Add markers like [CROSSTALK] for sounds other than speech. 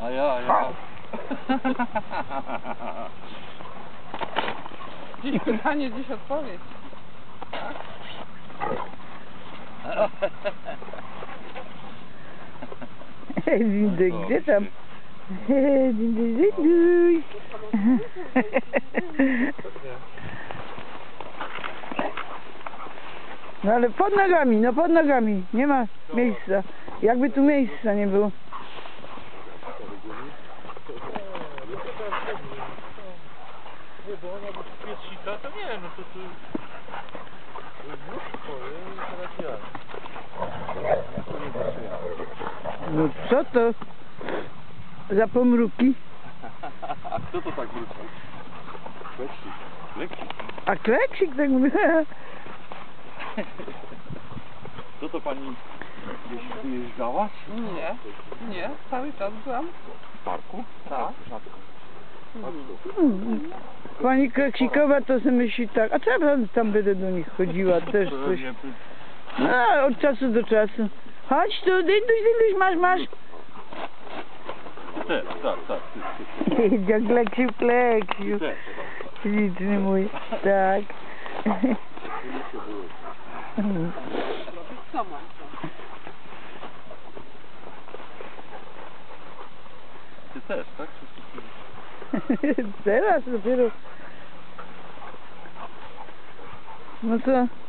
A ja, ja. Dziś pytanie, dziś odpowiedź. Dinduj, gdzie tam? Dinduj, dinduj. No ale pod nogami, no pod nogami. Nie ma miejsca. Jakby tu miejsca nie było. Nie, bo ona jest sita, to nie, no to tu... I teraz ja. No co to? Za pomruki? [LAUGHS] A kto to tak wrócił? Leksik. Leksik. A kleksik tak mówi. Co [LAUGHS] to pani gdzieś wyjeżdżała? Nie, nie, cały czas byłam. W parku? Tak. Rzadko. Pani kleksikowa to sobie myśli tak, a co ja tam- będę do nich chodziła [LAUGHS] też coś. No, od czasu do czasu. Chodź tu, dynduś, dynduś, masz, masz. Tak, tak. Ty, [LAUGHS] Jak kleksiu, kleksiu. Śliczny mój, tak. Ty też, tak? [LAUGHS] Zeras, dopiero. No to...